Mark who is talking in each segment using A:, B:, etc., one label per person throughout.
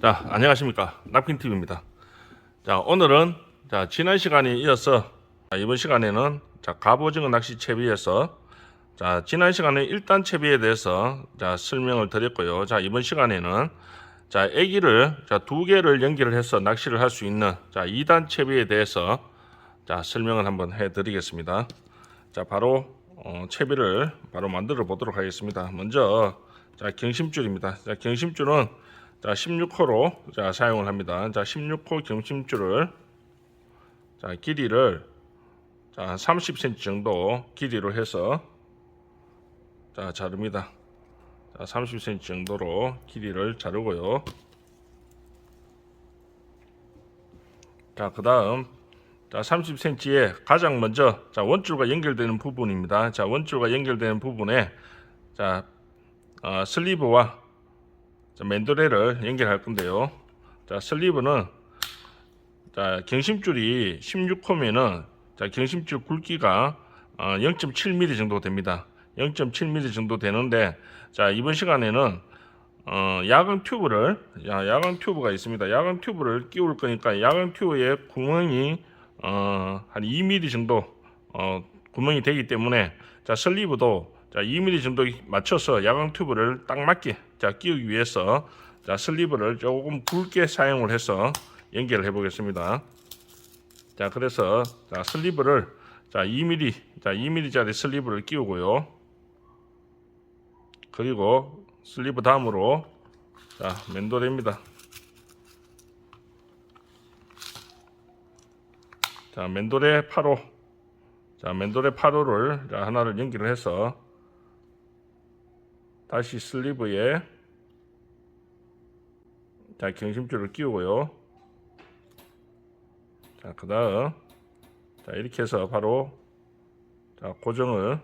A: 자, 안녕하십니까. napkinTV입니다. 자, 오늘은, 자, 지난 시간에 이어서, 자, 이번 시간에는, 자, 갑오징어 낚시 채비에서, 자, 지난 시간에 1단 채비에 대해서, 자, 설명을 드렸고요. 자, 이번 시간에는, 자, 애기를, 자, 두 개를 연결을 해서 낚시를 할 수 있는, 자, 2단 채비에 대해서, 자, 설명을 한번 해 드리겠습니다. 자, 바로, 어, 채비를 바로 만들어 보도록 하겠습니다. 먼저, 자, 경심줄입니다. 자, 경심줄은, 자, 16호로 자, 사용을 합니다. 자, 16호 경심줄을 자, 길이를 자, 30cm 정도 길이로 해서 자, 자릅니다. 자, 30cm 정도로 길이를 자르고요. 자, 그 다음 자, 30cm에 가장 먼저 자, 원줄과 연결되는 부분입니다. 자, 원줄과 연결되는 부분에 자, 어, 슬리브와 자, 맨도레를 연결할 건데요. 자, 슬리브는 자, 경심줄이 16호면은 자, 경심줄 굵기가 어, 0.7mm 정도 됩니다. 0.7mm 정도 되는데 자, 이번 시간에는 어, 야광 튜브를 야, 야광 튜브가 있습니다. 야광 튜브를 끼울 거니까 야광 튜브에 구멍이 어, 한 2mm 정도 어, 구멍이 되기 때문에 자, 슬리브도 자, 2mm 정도 맞춰서 야광 튜브를 딱 맞게 자, 끼우기 위해서 자, 슬리브를 조금 굵게 사용을 해서 연결을 해 보겠습니다. 자, 그래서 자, 슬리브를 자, 2mm 자, 2mm짜리 슬리브를 끼우고요. 그리고 슬리브 다음으로 자, 맨도레입니다. 자, 맨도레 8호 자, 맨도레 8호를 자, 하나를 연결을 해서 다시 슬리브에 자 경심줄을 끼우고요. 자 그 다음 자 이렇게 해서 바로 자 고정을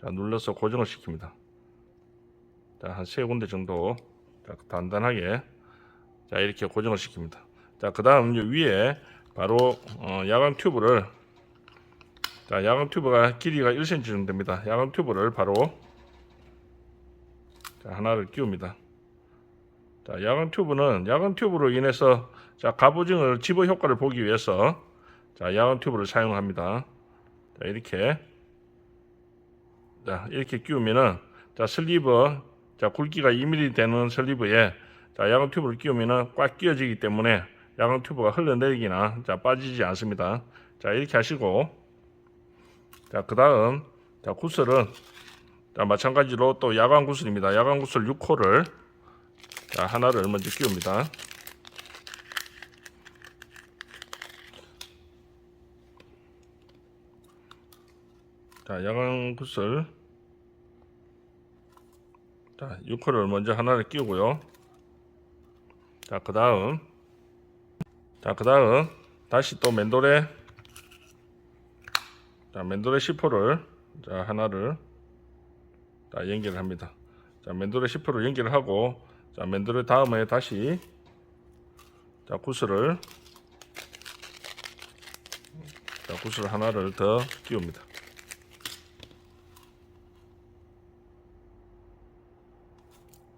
A: 자 눌러서 고정을 시킵니다. 자한 세 군데 정도 자 단단하게 자 이렇게 고정을 시킵니다. 자 그 다음 위에 바로 어, 야광 튜브를 자, 야광 튜브가 길이가 1cm 정도 됩니다. 야광 튜브를 바로 자, 하나를 끼웁니다. 자, 야광 튜브는 야광 튜브로 인해서 자, 갑오징어 집어 효과를 보기 위해서 자, 야광 튜브를 사용합니다. 자, 이렇게 자, 이렇게 끼우면은 자, 슬리브 자, 굵기가 2mm 되는 슬리브에 자, 야광 튜브를 끼우면은 꽉 끼워지기 때문에 야광 튜브가 흘러내리기나 자, 빠지지 않습니다. 자, 이렇게 하시고 자, 그 다음, 자, 구슬은, 자, 마찬가지로 또 야광 구슬입니다. 야광 구슬 6호를, 자, 하나를 먼저 끼웁니다. 자, 야광 구슬, 자, 6호를 먼저 하나를 끼우고요. 자, 그 다음, 자, 그 다음, 다시 또 맨돌에, 자, 맨도레 10호를 자, 하나를 자, 연결을 합니다. 자, 맨도레 10호를 연결을 하고 자, 맨도레 다음에 다시 자, 구슬을 자, 구슬 하나를 더 끼웁니다.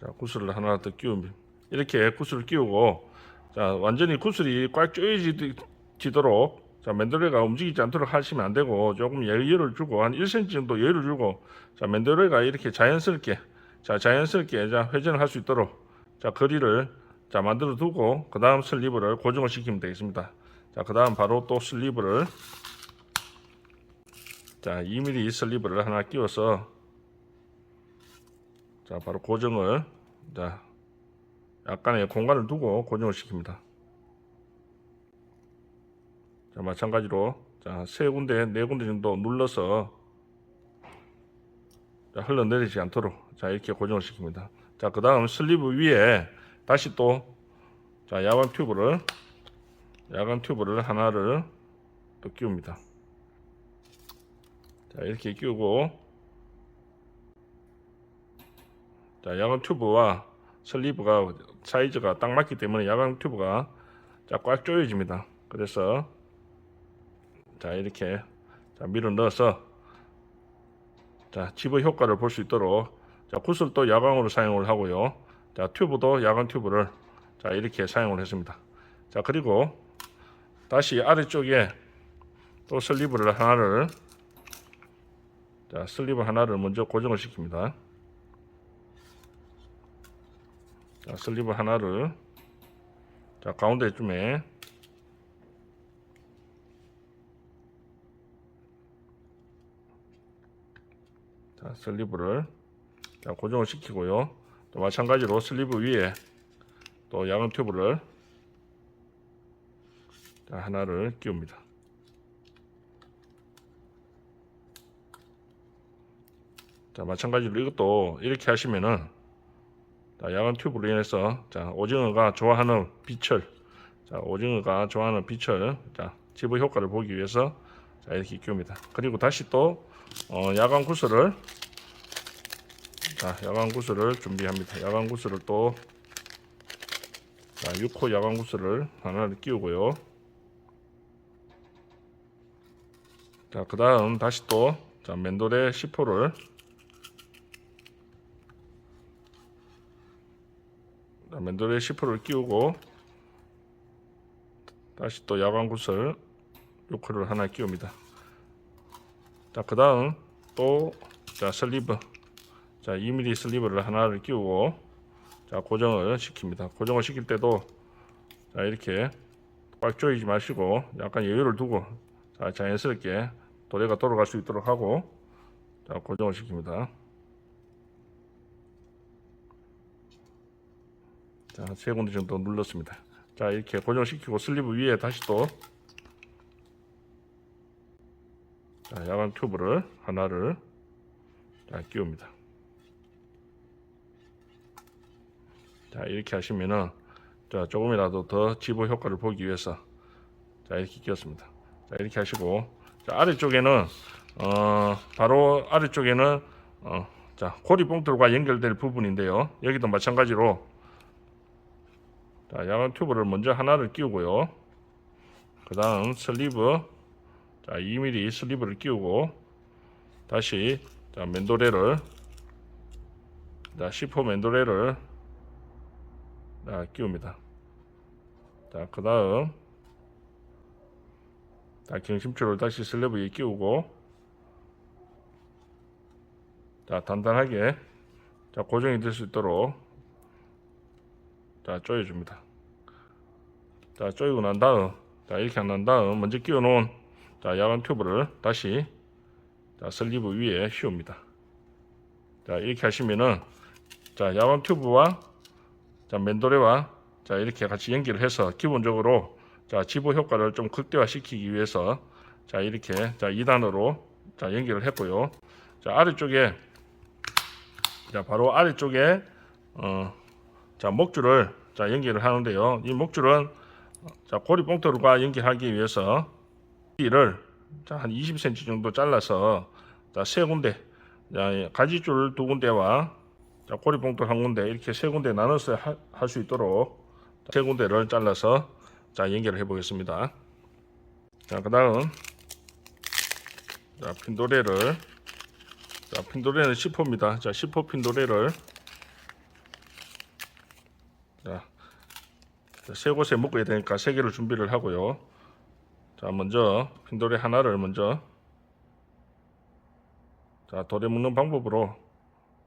A: 자, 구슬을 하나 더 끼웁니다. 이렇게 구슬을 끼우고 자, 완전히 구슬이 꽉 조여지도록 자, 맨도레가 움직이지 않도록 하시면 안 되고 조금 여유를 주고 한 1cm 정도 여유를 주고 자, 맨도레가 이렇게 자연스럽게 자, 자연스럽게 자, 회전을 할 수 있도록 자, 거리를 자, 만들어 두고 그다음 슬리브를 고정을 시키면 되겠습니다. 자, 그다음 바로 또 슬리브를 자, 2mm 슬리브를 하나 끼워서 자, 바로 고정을 자, 약간의 공간을 두고 고정을 시킵니다. 자, 마찬가지로 자, 세 군데, 네 군데 정도 눌러서 자, 흘러내리지 않도록 자, 이렇게 고정을 시킵니다. 자, 그 다음 슬리브 위에 다시 또 자, 야광 튜브를 야광 튜브를 하나를 또 끼웁니다. 자, 이렇게 끼우고 자, 야광 튜브와 슬리브가 사이즈가 딱 맞기 때문에 야광 튜브가 자, 꽉 조여집니다. 그래서 자 이렇게 자 밀어 넣어서 자 집어 효과를 볼 수 있도록 자, 또 야광으로 사용을 하고요. 자, 튜브도 야광 튜브를 자, 이렇게 사용을 했습니다. 자, 그리고 다시 아래쪽에 또 슬리브를 하나를 자, 슬리브 하나를 먼저 고정을 시킵니다. 자, 슬리브 하나를 자, 가운데쯤에 자, 슬리브를 자, 고정을 시키고요. 또 마찬가지로 슬리브 위에 또 야광 튜브를 자, 하나를 끼웁니다. 자, 마찬가지로 이것도 이렇게 하시면은 자, 야광 튜브로 인해서 자, 오징어가 좋아하는 빛을 자, 오징어가 좋아하는 빛을 자, 집어 효과를 보기 위해서 자, 이렇게 끼웁니다. 그리고 다시 또 어, 야광 구슬을 자, 야광 구슬을 준비합니다. 야광 구슬을 또 자, 6호 야광 구슬을 하나를 끼우고요. 자, 그 다음 다시 또 자, 맨돌의 10호를 자, 맨돌의 10호를 끼우고 다시 또 야광 구슬 6호를 하나 끼웁니다. 자, 그 다음 또 자, 슬리브 자, 2mm 슬리브를 하나를 끼우고 자, 고정을 시킵니다. 고정을 시킬 때도 자, 이렇게 꽉 조이지 마시고 약간 여유를 두고 자, 자연스럽게 도래가 돌아갈 수 있도록 하고 자, 고정을 시킵니다. 자, 세 군데 정도 눌렀습니다. 자, 이렇게 고정시키고 슬리브 위에 다시 또 자, 야광 튜브를 하나를 자, 끼웁니다. 자, 이렇게 하시면은 자, 조금이라도 더 집어 효과를 보기 위해서 자, 이렇게 끼웠습니다. 자, 이렇게 하시고 자, 아래쪽에는 어, 바로 아래쪽에는 어, 자, 고리 봉돌과 연결될 부분인데요. 여기도 마찬가지로 자, 야광 튜브를 먼저 하나를 끼우고요. 그 다음 슬리브 자, 2mm 슬리브를 끼우고 다시 자, 맨도레를 자, 10호 맨도레를 자, 끼웁니다. 자, 그 다음 자, 경심줄을 다시 슬리브 위에 끼우고 자, 단단하게 자, 고정이 될 수 있도록 자, 조여줍니다. 자, 조이고 난 다음 자, 이렇게 난 다음 먼저 끼워 놓은 자, 야광 튜브를 다시 자, 슬리브 위에 씌웁니다. 자, 이렇게 하시면은 자, 야광 튜브와 자, 맨도레와 자, 이렇게 같이 연결을 해서 기본적으로 자, 지보 효과를 좀 극대화시키기 위해서 자, 이렇게 자, 2단으로 자, 연결을 했고요. 자, 아래쪽에 자, 바로 아래쪽에 어, 자, 목줄을 자, 연결을 하는데요. 이 목줄은 자, 고리 봉돌과 연결하기 위해서 이를 자, 한 20cm 정도 잘라서 자, 세 군데 자, 가지줄 두 군데와 자, 고리봉돌 한 군데 이렇게 세 군데 나눠서 할 수 있도록 세 군데를 잘라서 자, 연결을 해 보겠습니다. 자, 그 다음 자, 핀도레를 자, 핀도레는 10호입니다. 자, 10호 핀도레를 자, 자, 세 곳에 묶어야 되니까 세 개를 준비를 하고요. 자, 먼저 핀도레 하나를 먼저 자, 도래 묶는 방법으로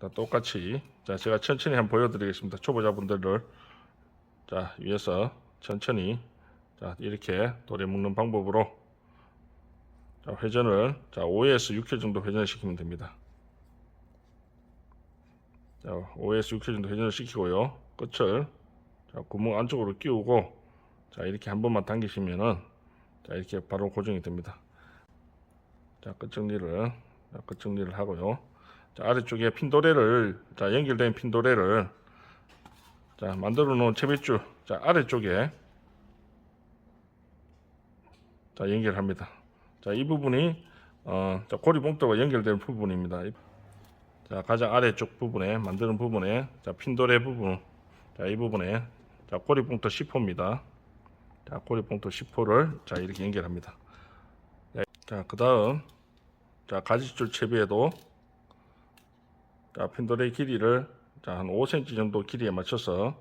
A: 자, 똑같이 자, 제가 천천히 한번 보여드리겠습니다. 초보자분들을 자, 위에서 천천히 자, 이렇게 도래 묶는 방법으로 자, 회전을 자, 5에서 6회 정도 회전을 시키면 됩니다. 자, 5에서 6회 정도 회전을 시키고요. 끝을 자, 구멍 안쪽으로 끼우고 자, 이렇게 한 번만 당기시면은 자, 이렇게 바로 고정이 됩니다. 자, 끝 정리를 자, 끝 정리를 하고요. 자, 아래쪽에 핀도레를 자, 연결된 핀도레를 자, 만들어 놓은 채빗줄 자, 아래쪽에 자, 연결합니다. 자, 이 부분이 어, 자, 고리봉돌과 연결된 부분입니다. 자, 가장 아래쪽 부분에 만드는 부분에 자, 핀도레 부분 자, 이 부분에 자, 고리봉돌 10호입니다. 자, 고리봉돌 10호를 자, 이렇게 연결합니다. 자, 그 다음 자, 가지줄 채비에도 자, 핀돌의 길이를 자, 한 5cm 정도 길이에 맞춰서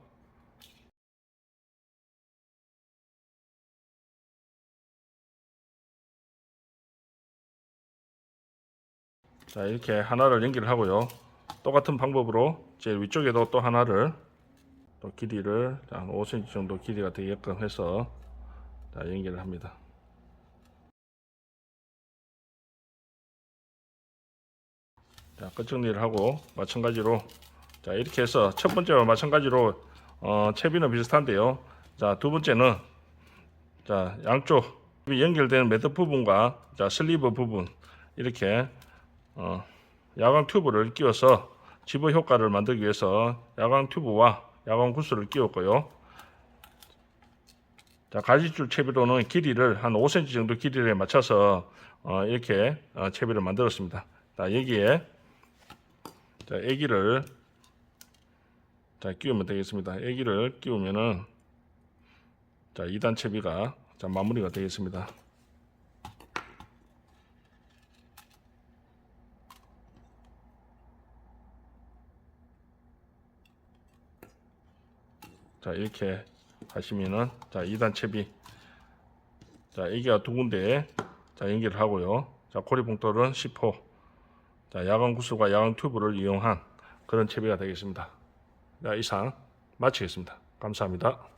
A: 자, 이렇게 하나를 연결을 하고요. 똑같은 방법으로 제일 위쪽에도 또 하나를 또 길이를 자, 한 5cm 정도 길이가 되게끔 해서 자, 연결을 합니다. 자, 끝 정리를 하고 마찬가지로 자, 이렇게 해서 첫 번째와 마찬가지로 어, 채비는 비슷한데요. 자, 두 번째는 자, 양쪽 연결되는 매듭 부분과 자, 슬리브 부분 이렇게 어, 야광 튜브를 끼워서 집어 효과를 만들기 위해서 야광 튜브와 야광 구슬을 끼웠고요. 자, 가지줄 채비로는 길이를 한 5cm 정도 길이에 맞춰서 어, 이렇게 어, 채비를 만들었습니다. 자, 여기에 자, 애기를 자, 끼우면 되겠습니다. 애기를 끼우면은 자, 2단 채비가 자, 마무리가 되겠습니다. 자, 이렇게 하시면은 자, 2단 채비 자, 애기가 두 군데에 자, 연결을 하고요. 자, 고리봉돌은 10호 자, 야광 구슬과 야광 튜브를 이용한 그런 채비가 되겠습니다. 자, 이상 마치겠습니다. 감사합니다.